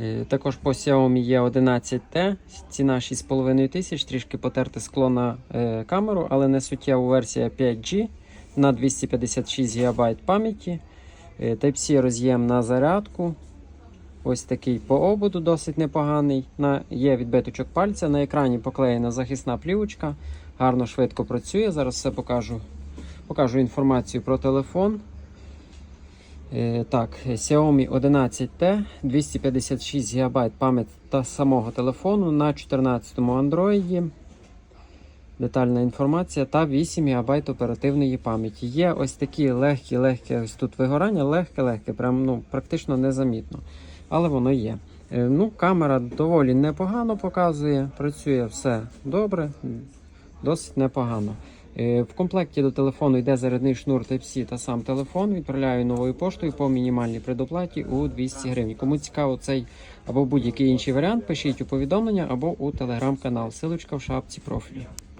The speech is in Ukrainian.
Е, Також по Xiaomi є 11T, ціна 6,5 тисяч, трішки потерте скло на е, камеру, але не суттєва версія 5G на 256 ГБ пам'яті. Е, Type-C роз'єм на зарядку. Ось такий по ободу досить непоганий. На, є відбиточок пальця. На екрані поклеєна захисна плівочка. Гарно швидко працює. Зараз все покажу. Покажу інформацію про телефон. Е, так, Xiaomi 11T, 256 ГБ пам'ять та самого телефону на 14-му Android. Детальна інформація та 8 ГБ оперативної пам'яті. Є ось такі легкі-легкі ось тут вигорання, легке-легке, прям ну, практично незамітно. Але воно є. Е, Ну, камера доволі непогано показує, працює все добре, досить непогано. Е, В комплекті до телефону йде зарядний шнур Type-C та сам телефон. Відправляю новою поштою по мінімальній предоплаті у 200 гривень. Кому цікаво цей або будь-який інший варіант, пишіть у повідомлення або у телеграм-канал. Силочка в шапці профілю.